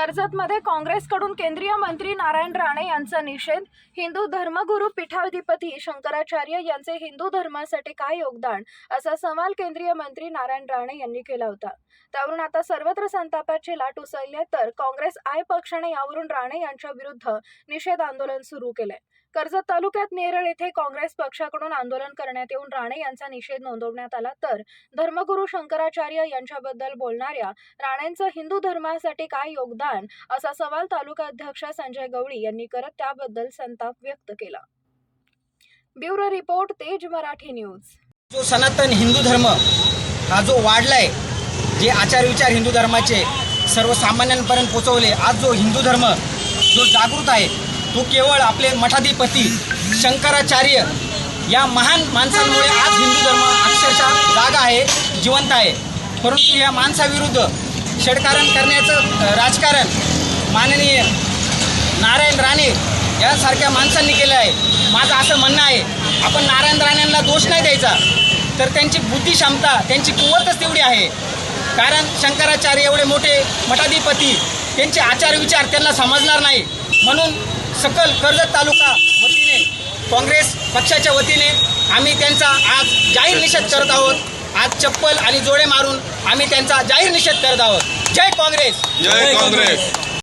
कर्जतमध्ये काँग्रेसकडून केंद्रीय मंत्री नारायण राणे यांचा निषेध. हिंदू धर्मगुरू पीठाधिपती शंकराचार्य यांचे हिंदू धर्मासाठी काय योगदान? असा सवाल केंद्रीय मंत्री नारायण राणे यांनी केला होता. त्यावरून आता सर्वत्र संतापाची लाट उसळली आहे तर काँग्रेस आय पक्षाने यावरून राणे यांच्या विरुद्ध निषेध आंदोलन सुरू केलंय. कर्जत तालुक्यात नेरळ येथे काँग्रेस पक्षाकडून आंदोलन करण्यात येऊन राणे यांचा निषेध नोंदवण्यात आला तर धर्मगुरू शंकराचार्य यांच्याबद्दल बोलणाऱ्या राणेंचं हिंदू धर्मासाठी काय योगदान? असा सवाल तालुका अध्यक्ष संजय गवळी यांनी करत त्याबद्दल संताप व्यक्त केला. ब्युरो रिपोर्ट तेज मराठी न्यूज. जो सनातन हिंदू धर्म हा जो वाढलाय जे आचार विचार हिंदू धर्माचे सर्वसामान्यांपर्यंत पोचवले आज जो हिंदू धर्म जो जागृत आहे तो केवळ आपले मठाधिपती शंकराचार्य या महान माणसांमुळे आज हिंदू धर्म अक्षरशः जागा आहे जिवंत आहे. परंतु या माणसाविरुद्ध षडकारण करण्याचं राजकारण माननीय नारायण राणे यासारख्या माणसांनी केलं आहे. माझं असं म्हणणं आहे आपण नारायण राणेंना दोष नाही द्यायचा तर त्यांची बुद्धी क्षमता त्यांची कुवतच तेवढी आहे. कारण शंकराचार्य एवढे मोठे मठाधिपती त्यांचे आचार विचार त्यांना समजणार नाही. म्हणून सकल कर्जत तालुका वतीने काँग्रेस पक्षाच्या वतीने आम्ही त्यांचा आज जाहीर निषेध करत आहोत. आज चप्पल आणि जोडे मारून आम्ही त्यांचा जाहीर निषेध करत आहोत. जय काँग्रेस. जय काँग्रेस.